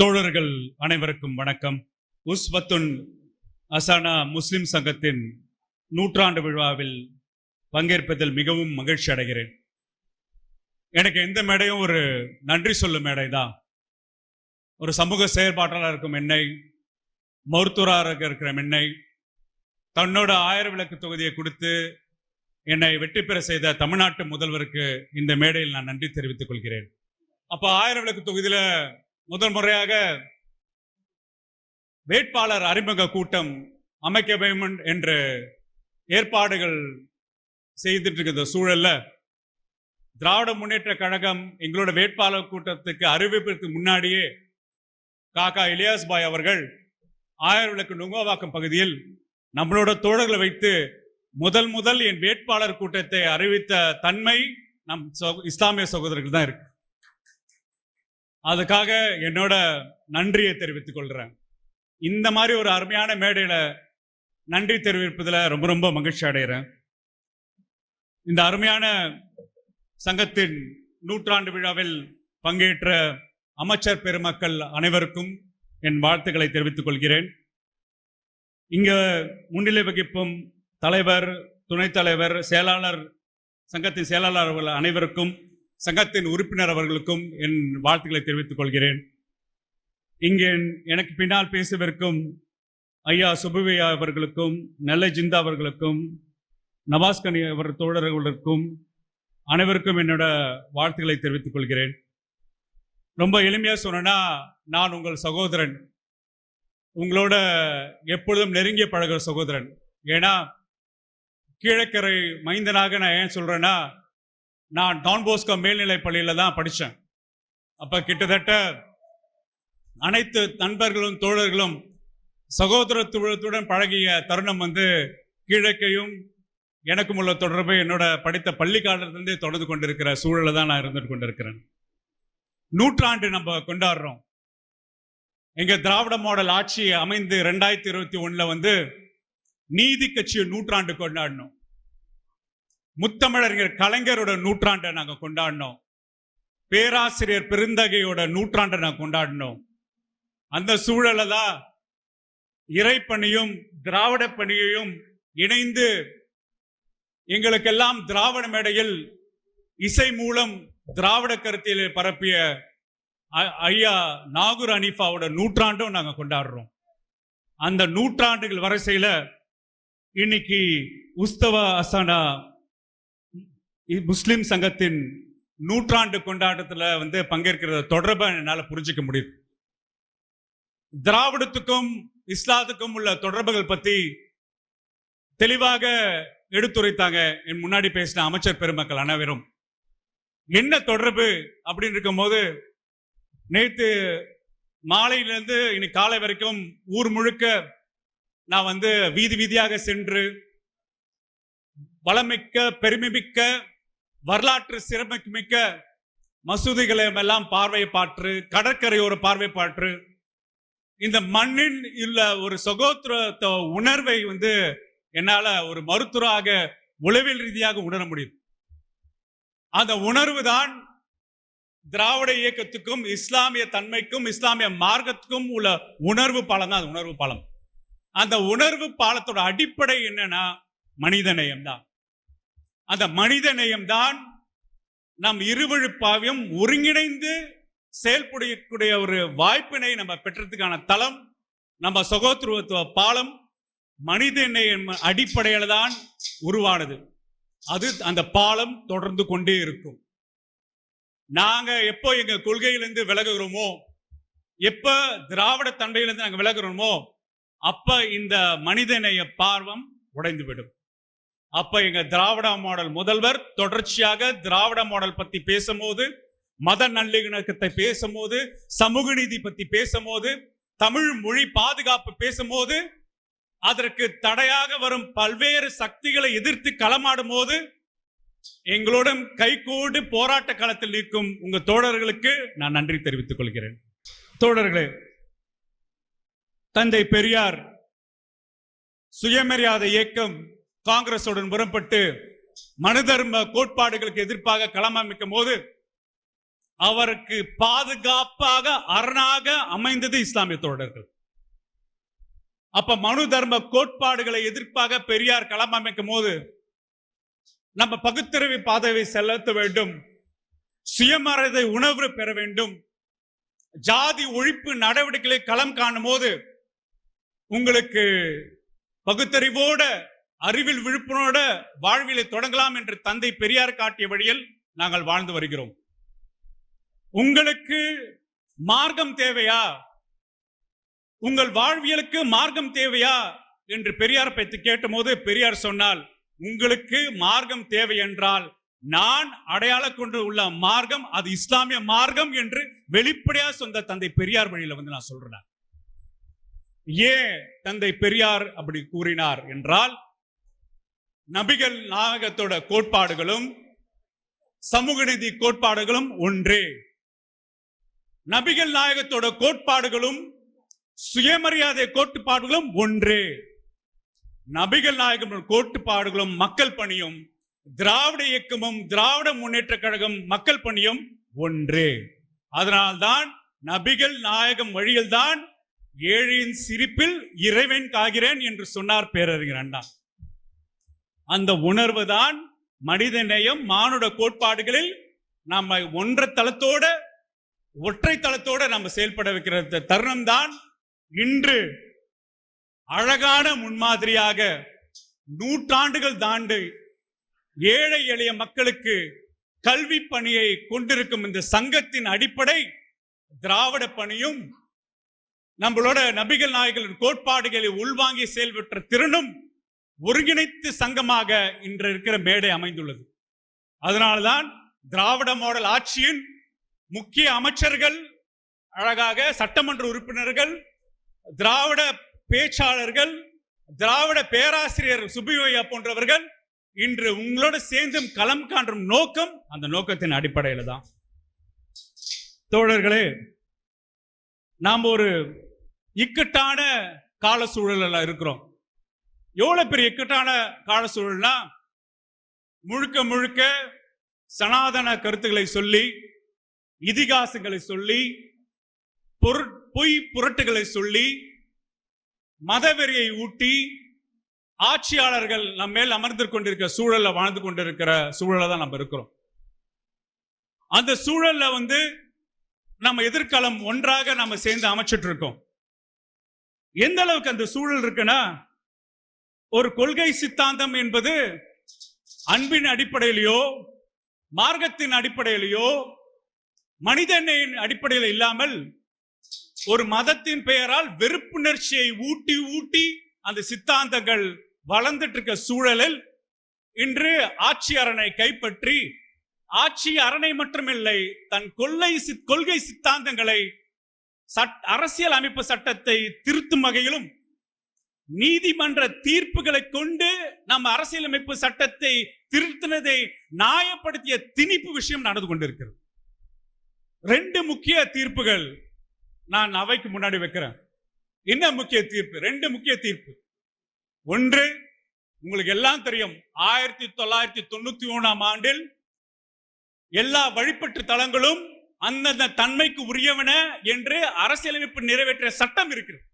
தோழர்கள் அனைவருக்கும் வணக்கம். உஸ்பத்துன் அசானா முஸ்லிம் சங்கத்தின் நூற்றாண்டு விழாவில் பங்கேற்பதில் மிகவும் மகிழ்ச்சி அடைகிறேன். எனக்கு எந்த மேடையும் ஒரு நன்றி சொல்லும் மேடை தான் ஒரு சமூக செயற்பாட்டாளர் இருக்கும் என்னை மருத்துவராக இருக்கிற என்னை தன்னோட ஆயிரம் விளக்கு தொகுதியை கொடுத்து என்னை வெற்றி பெற செய்த தமிழ்நாட்டு முதல்வருக்கு இந்த மேடையில் நான் நன்றி தெரிவித்துக் கொள்கிறேன். அப்போ ஆயிரம் விளக்கு தொகுதியில் முதல் முறையாக வேட்பாளர் அறிமுக கூட்டம் அமைக்க வேண்டும் என்று ஏற்பாடுகள் செய்துட்டு இருக்கிற சூழல்ல திராவிட முன்னேற்ற கழகம் எங்களோட வேட்பாளர் கூட்டத்துக்கு அறிவிப்பிற்கு முன்னாடியே காக்கா இலியாஸ் பாய் அவர்கள் ஆயிரம் விளக்கு நுங்கோவாக்கம் பகுதியில் நம்மளோட தோழர்களை வைத்து முதல் முதல் என் வேட்பாளர் கூட்டத்தை அறிவித்த தன்மை நம் இஸ்லாமிய சகோதரர்கள் தான் இருக்கு. அதுக்காக என்னோட நன்றியை தெரிவித்துக் கொள்கிறேன் இந்த மாதிரி ஒரு அருமையான மேடையில் நன்றி தெரிவிப்பதில் ரொம்ப ரொம்ப மகிழ்ச்சி அடைகிறேன் இந்த அருமையான சங்கத்தின் நூற்றாண்டு விழாவில் பங்கேற்ற அமைச்சர் பெருமக்கள் அனைவருக்கும் என் வாழ்த்துக்களை தெரிவித்துக் கொள்கிறேன். இங்க முன்னிலை வகிப்பும் தலைவர் துணைத் தலைவர் செயலாளர் சங்கத்தின் செயலாளர் அனைவருக்கும் சங்கத்தின் உறுப்பினர் அவர்களுக்கும் என் வாழ்த்துக்களை தெரிவித்துக் கொள்கிறேன். இங்கே எனக்கு பின்னால் பேசவிருக்கும் ஐயா சுபவையா அவர்களுக்கும் நல்ல ஜிந்தா அவர்களுக்கும் நவாஸ்கனி அவர் தோழர்களுக்கும் அனைவருக்கும் என்னோட வாழ்த்துக்களை தெரிவித்துக் கொள்கிறேன். ரொம்ப எளிமையாக சொன்னேன்னா நான் உங்கள் சகோதரன். உங்களோட எப்பொழுதும் நெருங்கிய பழகிற சகோதரன். ஏன்னா கீழக்கரை மைந்தனாக நான் ஏன் சொல்கிறேன்னா நான் டான் போஸ்கோ மேல்நிலைப் பள்ளியில தான் படித்தேன் அப்போ கிட்டத்தட்ட அனைத்து நண்பர்களும் தோழர்களும் சகோதரத்துவத்துடன் பழகிய தருணம் வந்து கிழக்கையும் எனக்கும் உள்ள தொடர்பு என்னோட படித்த பள்ளி காலத்திலிருந்தே தொடர்ந்து கொண்டிருக்கிற சூழலை தான் நான் இருந்துட்டு கொண்டிருக்கிறேன். நூற்றாண்டு நம்ம கொண்டாடுறோம். எங்க திராவிட மாடல் ஆட்சி அமைந்து ரெண்டாயிரத்தி இருபத்தி ஒன்றில் வந்து நீதி கட்சியை நூற்றாண்டு கொண்டாடணும் முத்தமிழர்கள் கலைஞரோட நூற்றாண்டை நாங்கள் கொண்டாடினோம். பேராசிரியர் பெருந்தகையோட நூற்றாண்டை நாங்கள் கொண்டாடினோம். அந்த சூழலை தான் இறைப்பணியும் திராவிட பணியையும் இணைந்து எங்களுக்கெல்லாம் திராவிட மேடையில் இசை மூலம் திராவிட கருத்தியலை பரப்பிய ஐயா நாகூர் அனீஃபாவோட நூற்றாண்டும் நாங்கள் கொண்டாடுறோம். அந்த நூற்றாண்டுகள் வரிசையில் இன்னைக்கு உஸ்தவ அசானா முஸ்லிம் சங்கத்தின் நூற்றாண்டு கொண்டாட்டத்துல வந்து பங்கேற்கிறத தொடர்பை என்னால புரிஞ்சிக்க முடியுது. திராவிடத்துக்கும் இஸ்லாத்துக்கும் உள்ள தொடர்புகள் பத்தி தெளிவாக எடுத்துரைத்தாங்க என் முன்னாடி பேசின அமைச்சர் பெருமக்கள் அனைவரும். என்ன தொடர்பு அப்படின்னு இருக்கும்போது நேத்து மாலையிலிருந்து இன்னைக்கு காலை வரைக்கும் ஊர் முழுக்க நான் வந்து வீதி வீதியாக சென்று வளமிக்க பெருமைமிக்க வரலாற்று சிறப்புமிக்க மசூதிகளை எல்லாம் பார்வை பாற்று கடற்கரையோர பார்வை பாற்று இந்த மண்ணின் உள்ள ஒரு சகோதரத்துவ உணர்வை வந்து என்னால ஒரு மருத்துவராக உளவியல் ரீதியாக உணர முடியும். அந்த உணர்வு தான் திராவிட இயக்கத்துக்கும் இஸ்லாமிய தன்மைக்கும் இஸ்லாமிய மார்க்கத்துக்கும் உள்ள உணர்வு பாலம் தான் அது உணர்வு பாலம். அந்த உணர்வு பாலத்தோட அடிப்படை என்னன்னா மனிதநேயம் தான் அந்த மனித நேயம்தான் நம் இருவழுப்பாவையும் ஒருங்கிணைந்து செயல்படக்கூடிய ஒரு வாய்ப்பினை நம்ம பெற்றதுக்கான தளம் நம்ம சகோதரத்துவ பாலம் மனித நேயம் அடிப்படையில் தான் உருவானது. அது அந்த பாலம் தொடர்ந்து கொண்டே இருக்கும். நாங்க எப்போ எங்க கொள்கையிலிருந்து விலகுகிறோமோ எப்ப திராவிட தன்மையிலிருந்து நாங்கள் விலகுறோமோ அப்ப இந்த மனிதநேய பார்வம் உடைந்துவிடும். அப்ப எங்க திராவிட மாடல் முதல்வர் தொடர்ச்சியாக திராவிட மாடல் பத்தி பேசும்போது மத நல்லிணக்கத்தை பேசும்போது சமூக நீதி பத்தி பேசும்போது தமிழ் மொழி பாதுகாப்பு பேசும்போது அதற்கு தடையாக வரும் பல்வேறு சக்திகளை எதிர்த்து களமாடும் போது எங்களோட கைகூடு போராட்ட களத்தில் நிற்கும் உங்க தோழர்களுக்கு நான் நன்றி தெரிவித்துக் கொள்கிறேன். தோழர்களே தந்தை பெரியார் சுயமரியாதை இயக்கம் காங்கிரசுடன் முரண்பட்டு மனுதர்ம கோட்பாடுகளுக்கு எதிர்ப்பாக களமமைக்கும் போது அவருக்கு பாதுகாப்பாக அரணாக அமைந்தது இஸ்லாமிய தோழர்கள். அப்ப மனு தர்ம கோட்பாடுகளை எதிர்ப்பாக பெரியார் களம் அமைக்கும் போது நம்ம பகுத்தறிவு பாதையை செலுத்த வேண்டும் சுயமரதை உணர்வு பெற வேண்டும் ஜாதி ஒழிப்பு நடவடிக்கைகளை களம் காணும் போது உங்களுக்கு பகுத்தறிவோட அறிவில் விழுப்புணரோட வாழ்விலை தொடங்கலாம் என்று தந்தை பெரியார் காட்டிய வழியில் நாங்கள் வாழ்ந்து வருகிறோம். உங்களுக்கு மார்க்கம் தேவையா? உங்கள் வாழ்வியலுக்கு மார்க்கம் தேவையா? என்று பெரியார் பற்றி கேட்டபோது பெரியார் சொன்னால் உங்களுக்கு மார்க்கம் தேவை என்றால் நான் அடையாள கொண்டு உள்ள மார்க்கம் அது இஸ்லாமிய மார்க்கம் என்று வெளிப்படையா சொந்த தந்தை பெரியார் வழியில வந்து நான் சொல்றேன். ஏன் தந்தை பெரியார் அப்படி கூறினார் என்றால் நபிகள் நாயகத்தோட கோட்பாடுகளும் சமூக நீதி கோட்பாடுகளும் ஒன்றே. நபிகள் நாயகத்தோட கோட்பாடுகளும் சுயமரியாதை கோட்பாடுகளும் ஒன்றே. நபிகள் நாயகம் கோட்பாடுகளும் மக்கள் பணியும் திராவிட இயக்கமும் திராவிட முன்னேற்ற கழகம் மக்கள் பணியும் ஒன்றே. அதனால்தான் நபிகள் நாயகம் வழியில்தான் ஏழையின் சிரிப்பில் இறைவன் காகிறேன் என்று சொன்னார் பேரறிஞர் அண்ணா. அந்த உணர்வு தான் மனித நேயம் மானுட கோட்பாடுகளில் நம்ம ஒன்ற தளத்தோட ஒற்றை தளத்தோட நம்ம செயல்பட வைக்கிற தருணம் தான் இன்று அழகான முன்மாதிரியாக நூற்றாண்டுகள் தாண்டு ஏழை எளிய மக்களுக்கு கல்வி பணியை கொண்டிருக்கும் இந்த சங்கத்தின் அடிப்படை திராவிட பணியும் நம்மளோட நபிகள் நாயகர்களின் கோட்பாடுகளை உள்வாங்கி செயல்பட்ட திறனும் ஒருங்கிணைத்து சங்கமாக இன்று இருக்கிற மேடை அமைந்துள்ளது. அதனால்தான் திராவிட மாடல் ஆட்சியின் முக்கிய அமைச்சர்கள் அழகாக சட்டமன்ற உறுப்பினர்கள் திராவிட பேச்சாளர்கள் திராவிட பேராசிரியர் சுபியோயா போன்றவர்கள் இன்று உங்களோட சேர்ந்தும் களம் காண்றும் நோக்கம் அந்த நோக்கத்தின் அடிப்படையில் தான். தோழர்களே நாம் ஒரு இக்கட்டான கால சூழலில் இருக்கிறோம். எவ்வளவு பெரிய இக்கட்டான கால சூழல்னா முழுக்க முழுக்க சனாதன கருத்துக்களை சொல்லி இதிகாசங்களை சொல்லி பொருட் பொய் புரட்டுகளை சொல்லி மதவெறியை ஊட்டி ஆட்சியாளர்கள் நம்ம மேல் அமர்ந்து கொண்டிருக்கிற சூழல்ல வாழ்ந்து கொண்டிருக்கிற சூழல்ல தான் நம்ம இருக்கிறோம். அந்த சூழல்ல வந்து நம்ம எதிர்காலம் ஒன்றாக நம்ம சேர்ந்து அமைச்சிட்டு இருக்கோம். எந்த அளவுக்கு அந்த சூழல் இருக்குன்னா ஒரு கொள்கை சித்தாந்தம் என்பது அன்பின் அடிப்படையிலையோ மார்க்கத்தின் அடிப்படையிலையோ மனிதனின் அடிப்படையில் இல்லாமல் ஒரு மதத்தின் பெயரால் வெறுப்புணர்ச்சியை ஊட்டி ஊட்டி அந்த சித்தாந்தங்கள் வளர்ந்துட்டு இருக்க சூழலில் இன்று ஆட்சி அரணை கைப்பற்றி ஆட்சி அரணை மட்டுமில்லை தன் கொள்ளை சி- கொள்கை சித்தாந்தங்களை சட் அரசியல் அமைப்பு சட்டத்தை திருத்தும் வகையிலும் நீதிமன்ற தீர்ப்புகளை கொண்டு நம்ம அரசியலமைப்பு சட்டத்தை திருத்தினதை நியாயப்படுத்திய திணிப்பு விஷயம் நடந்து கொண்டிருக்கிறது. ரெண்டு முக்கிய தீர்ப்புகள் நான் அவைக்கு முன்னாடி வைக்கிறேன். என்ன முக்கிய தீர்ப்பு? ரெண்டு முக்கிய தீர்ப்பு. ஒன்று உங்களுக்கு எல்லாம் தெரியும் ஆயிரத்தி தொள்ளாயிரத்தி தொண்ணூத்தி மூணாம் ஆண்டில் எல்லா வழிபட்டு தலங்களும் அந்தந்த தன்மைக்கு உரியவன என்று அரசியலமைப்பு நிறைவேற்றிய சட்டம் இருக்கிறது.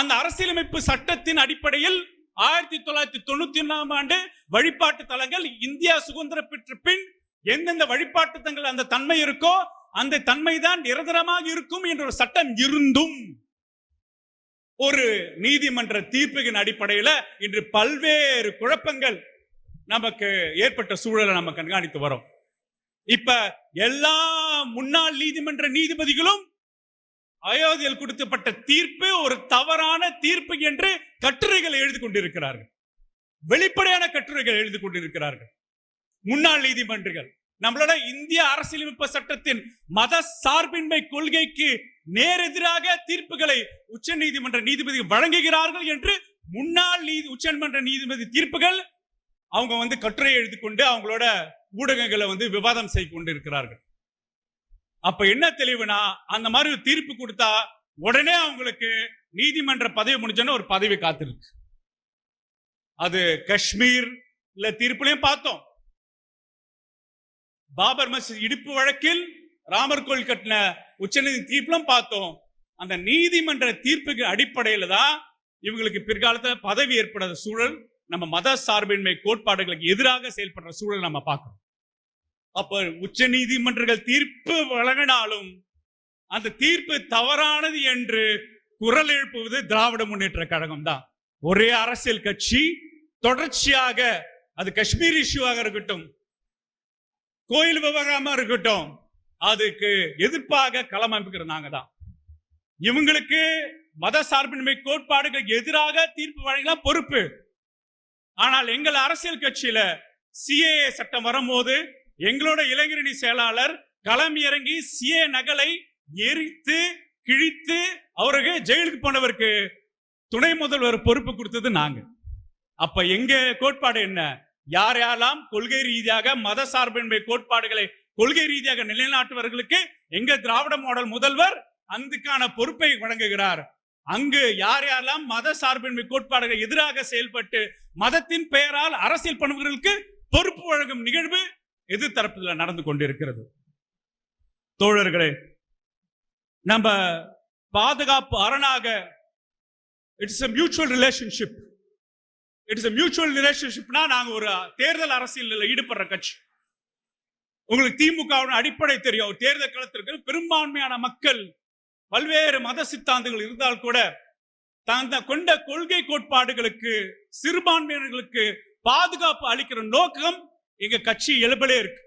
அந்த அரசியலமைப்பு சட்டத்தின் அடிப்படையில் ஆயிரத்தி தொள்ளாயிரத்தி தொண்ணூத்தி ஒன்னாம் ஆண்டு வழிபாட்டு தலங்கள் இந்தியா சுதந்திரம் பெற்ற பின் எந்தெந்த வழிபாட்டு தங்கள் அந்த தன்மை இருக்கோ அந்த தன்மை தான் நிரந்தரமாக இருக்கும் என்ற ஒரு சட்டம் இருந்தும் ஒரு நீதிமன்ற தீர்ப்புகளின் அடிப்படையில் இன்று பல்வேறு குழப்பங்கள் நமக்கு ஏற்பட்ட சூழலை நம்ம கண்காணித்து வரோம். இப்ப எல்லா முன்னாள் நீதிமன்ற நீதிபதிகளும் அயோத்தியில் கொடுக்கப்பட்ட தீர்ப்பு ஒரு தவறான தீர்ப்பு என்று கட்டுரைகளை எழுதி கொண்டிருக்கிறார்கள். வெளிப்படையான கட்டுரைகள் எழுதி கொண்டிருக்கிறார்கள். முன்னாள் நீதிமன்றங்கள் நம்மளோட இந்திய அரசியலமைப்பு சட்டத்தின் மத சார்பின்மை கொள்கைக்கு நேரெதிராக தீர்ப்புகளை உச்ச நீதிமன்ற நீதிபதி வழங்குகிறார்கள் என்று முன்னாள் நீதி உச்சநீதிமன்ற நீதிபதி தீர்ப்புகள் அவங்க வந்து கட்டுரை எழுதி கொண்டு அவங்களோட ஊடகங்களை வந்து விவாதம் செய்து கொண்டிருக்கிறார்கள். அப்ப என்ன தெளிவுனா அந்த மாதிரி தீர்ப்பு கொடுத்தா உடனே அவங்களுக்கு நீதிமன்ற பதவி முடிஞ்சோன்னா ஒரு பதவி காத்திருக்கு. அது காஷ்மீர் இல்ல தீர்ப்புலையும் பார்த்தோம். பாபர் மசீத் இடிப்பு வழக்கில் ராமர் கோயில் கட்டின உச்சநீதி தீர்ப்புலாம் பார்த்தோம். அந்த நீதிமன்ற தீர்ப்புக்கு அடிப்படையில தான் இவங்களுக்கு பிற்காலத்துல பதவி ஏற்படாத சூழல் நம்ம மத சார்பின்மை கோட்பாடுகளுக்கு எதிராக செயல்படுற சூழல் நம்ம பார்க்கிறோம். அப்ப உச்ச நீதிமன்றங்கள் தீர்ப்பு வழங்கினாலும் அந்த தீர்ப்பு தவறானது என்று குரல் எழுப்புவது திராவிட முன்னேற்ற கழகம் தான். ஒரே அரசியல் கட்சி தொடர்ச்சியாக அது காஷ்மீர் இஷ்யூவாக இருக்கட்டும் கோயில் விவகாரமா இருக்கட்டும் அதுக்கு எதிர்ப்பாக களம் அமைக்கிற நாங்க தான். இவங்களுக்கு மத சார்பின்மை கோட்பாடுகளுக்கு எதிராக தீர்ப்பு வழங்கலாம் பொறுப்பு. ஆனால் எங்கள் அரசியல் கட்சியில சிஏஏ சட்டம் வரும்போது எங்களோட இளைஞரணி செயலாளர் களம் இறங்கி சிஏ நகலை எரித்து கிழித்து அவருக்கு ஜெயிலுக்கு போனவருக்கு துணை முதல்வர் பொறுப்பு கொடுத்தது நாங்க. அப்ப எங்க கோட்பாடு என்ன? யார் யாரெல்லாம் கொள்கை ரீதியாக மத சார்பின்மை கோட்பாடுகளை கொள்கை ரீதியாக நிலைநாட்டுவர்களுக்கு எங்க திராவிட மாடல் முதல்வர் அதுக்கான பொறுப்பை வழங்குகிறார். அங்கு யார் யாரெல்லாம் மத சார்பின்மை கோட்பாடுகள் எதிராக செயல்பட்டு மதத்தின் பெயரால் அரசியல் பண்ணுபவர்களுக்கு பொறுப்பு வழங்கும் நிகழ்வு எதிர்த்தரப்பில் நடந்து கொண்டிருக்கிறது. தோழர்களே நம்ம பாதுகாப்பு அரணாக it's a mutual relationship it's a mutual ரிலேஷன்ஷிப்னா நாங்க ஒரு தேர்தல் அரசியலில் ஈடுபடுற கட்சி. உங்களுக்கு திமுக அடிப்படை தெரியும். ஒரு தேர்தல் களத்திற்கு பெரும்பான்மையான மக்கள் பல்வேறு மத சித்தாந்தங்கள் இருந்தால் கூட தந்த கொண்ட கொள்கை கோட்பாடுகளுக்கு சிறுபான்மையினர்களுக்கு பாதுகாப்பு அளிக்கிற நோக்கம் எங்க கட்சி எழுபலே இருக்கு.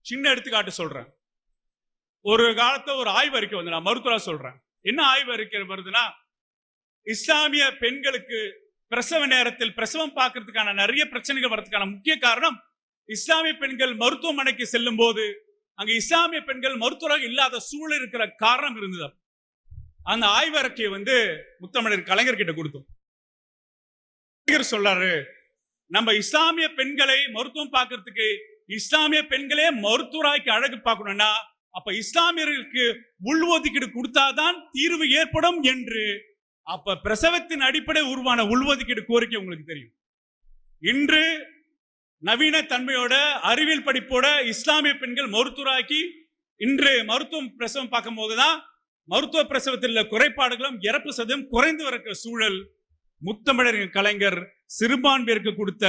சின்ன எடுத்துக்காட்டு சொல்றேன். ஒரு காலத்துல ஒரு ஆய்வு அறிக்கை வந்து நான் மருத்துவரா சொல்றேன். என்ன ஆய்வு அறிக்கை வருதுன்னா இஸ்லாமிய பெண்களுக்கு பிரசவ நேரத்தில் பிரசவம் பார்க்கறதுக்கான நிறைய பிரச்சனைகள் வர்றதுக்கான முக்கிய காரணம் இஸ்லாமிய பெண்கள் மருத்துவமனைக்கு செல்லும் போது அங்க இஸ்லாமிய பெண்கள் மருத்துவராக இல்லாத சூழல் இருக்கிற காரணம் இருந்தது அந்த ஆய்வறிக்கையை வந்து முத்தமிழர் கலைஞர் கிட்ட கொடுத்தோம். கலைஞர் சொல்றாரு நம்ம இஸ்லாமிய பெண்களை மருத்துவம் பார்க்கறதுக்கு இஸ்லாமிய பெண்களே மருத்துவராய்க்கு அழகு பார்க்கணும்னா அப்ப இஸ்லாமியர்களுக்கு உள்ஒதுக்கீடு கொடுத்தாதான் தீர்வு ஏற்படும் என்று அப்ப பிரசவத்தின் அடிப்படை உருவான உள்ஒதுக்கீடு கோரிக்கை உங்களுக்கு தெரியும். இன்று நவீன தன்மையோட அறிவியல் படிப்போட இஸ்லாமிய பெண்கள் மருத்துவராக்கி இன்று மருத்துவம் பிரசவம் பார்க்கும் போதுதான் மருத்துவ பிரசவத்தில் உள்ள குறைபாடுகளும் இறப்பு சதவீதம் குறைந்து வரக்கிற சூழல் முத்தமிழர் கலைஞர் சிறுபான்மையருக்கு கொடுத்த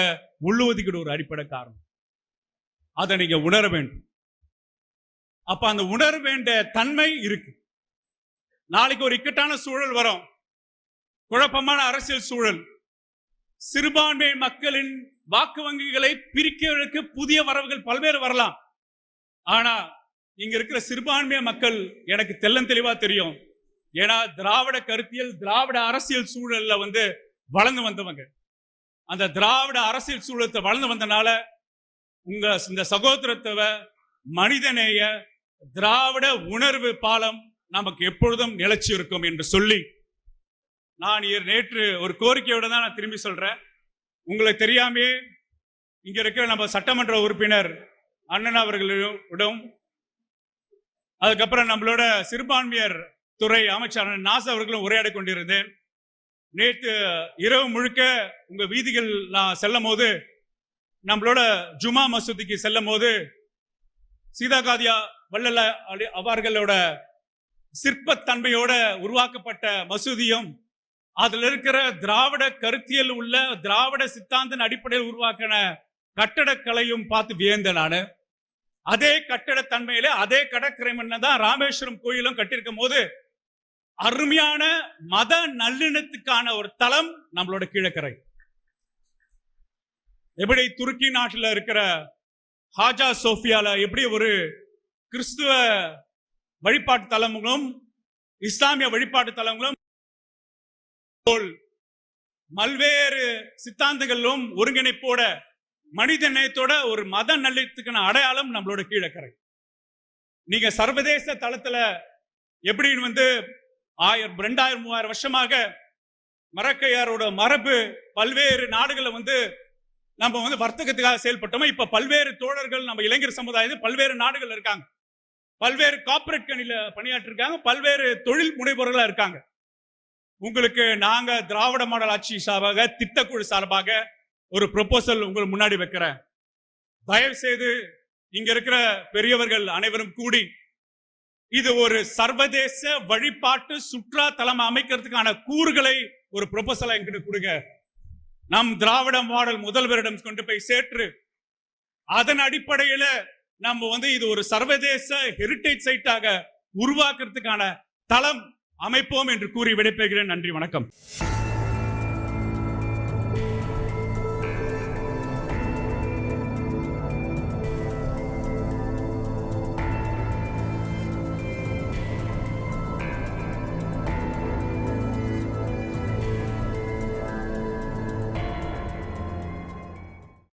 உள்ளொதுக்கீடு ஒரு அடிப்படை காரணம். அதை நீங்க உணர வேண்டும். அப்ப அந்த உணர வேண்டிய தன்மை இருக்கு. நாளைக்கு ஒரு இக்கட்டான சூழல் வரும். குழப்பமான அரசியல் சூழல். சிறுபான்மை மக்களின் வாக்கு வங்கிகளை பிரிக்கிறதுக்கு புதிய வரவுகள் பல்வேறு வரலாம். ஆனா இங்க இருக்கிற சிறுபான்மைய மக்கள் எனக்கு தெல்லம் தெளிவா தெரியும். ஏன்னா திராவிட கருத்தியல் திராவிட அரசியல் சூழல்ல வந்து வளர்ந்து வந்தவங்க. அந்த திராவிட அரசியல் சூழலத்தை வளர்ந்து வந்தனால உங்க இந்த சகோதரத்துவ மனிதநேய திராவிட உணர்வு பாலம் நமக்கு எப்பொழுதும் நிலைச்சு இருக்கும் என்று சொல்லி நான் நேற்று ஒரு கோரிக்கையோட தான் நான் திரும்பி சொல்றேன். உங்களுக்கு தெரியாமே இங்க இருக்கிற நம்ம சட்டமன்ற உறுப்பினர் அண்ணன் அவர்களிடம் அதுக்கப்புறம் நம்மளோட சிறுபான்மையர் துறை அமைச்சர் நாஸ் அவர்களும் உரையாடி கொண்டிருந்தேன். நேற்று இரவு முழுக்க உங்க வீதிகள் நான் செல்லும் போது நம்மளோட ஜுமா மசூதிக்கு செல்லும் போது சீதாகாதியா வள்ளல அலி- அவர்களோட சிற்பத்தன்மையோட உருவாக்கப்பட்ட மசூதியும் அதுல இருக்கிற திராவிட கருத்தியல் உள்ள திராவிட சித்தாந்தன் அடிப்படையில் உருவாக்கின கட்டடக்கலையும் பார்த்து வியந்தேன் நானு. அதே கட்டடத்தன்மையில அதே கடற்கரை மண்ணை தான் ராமேஸ்வரம் கோயிலும் கட்டியிருக்கும் போது அருமையான மத நல்லிணத்துக்கான ஒரு தளம் நம்மளோட கீழக்கரை. எப்படி துருக்கி நாட்டில் இருக்கிற ஹாஜா சோஃபியால எப்படி ஒரு கிறிஸ்துவ வழிபாட்டு தலங்களும் இஸ்லாமிய வழிபாட்டு தலங்களும் போல் பல்வேறு சித்தாந்தங்களும் ஒருங்கிணைப்போட மனித நேயத்தோட ஒரு மத நல்லத்துக்கான அடையாளம் நம்மளோட கீழக்கரை. நீங்க சர்வதேச தளத்துல எப்படின்னு வந்து ஆயிரம் ரெண்டாயிரம் மூவாயிரம் வருஷமாக மரக்கையாரோட மரபு பல்வேறு நாடுகளை வந்து நம்ம வந்து வர்த்தகத்துக்காக செயல்பட்டோமோ? இப்ப பல்வேறு தோழர்கள் நம்ம இளைஞர் சமுதாயத்தில் பல்வேறு நாடுகள் இருக்காங்க. பல்வேறு கார்ப்பரேட் கணில பணியாற்றிருக்காங்க பல்வேறு தொழில் முனைவோர்களா இருக்காங்க. உங்களுக்கு நாங்க திராவிட மாடல் ஆட்சி சார்பாக திட்டக்குழு சார்பாக ஒரு ப்ரொபோசல் உங்களுக்கு முன்னாடி வைக்கிறேன். தயவு செய்து இங்க இருக்கிற பெரியவர்கள் அனைவரும் கூடி இது ஒரு சர்வதேச வழிபாட்டு சுற்றுலா தலம் அமைக்கிறதுக்கான கூறுகளை ஒரு ப்ரொபோசலை எங்கிட்ட கொடுங்க. நம் திராவிட மாடல் முதல்வரிடம் கொண்டு போய் சேற்று அதன் அடிப்படையில நம்ம வந்து இது ஒரு சர்வதேச ஹெரிட்டேஜ் சைட்டாக உருவாக்குறதுக்கான தளம் அமைப்போம் என்று கூறி விடைபெறுகிறேன். நன்றி வணக்கம்.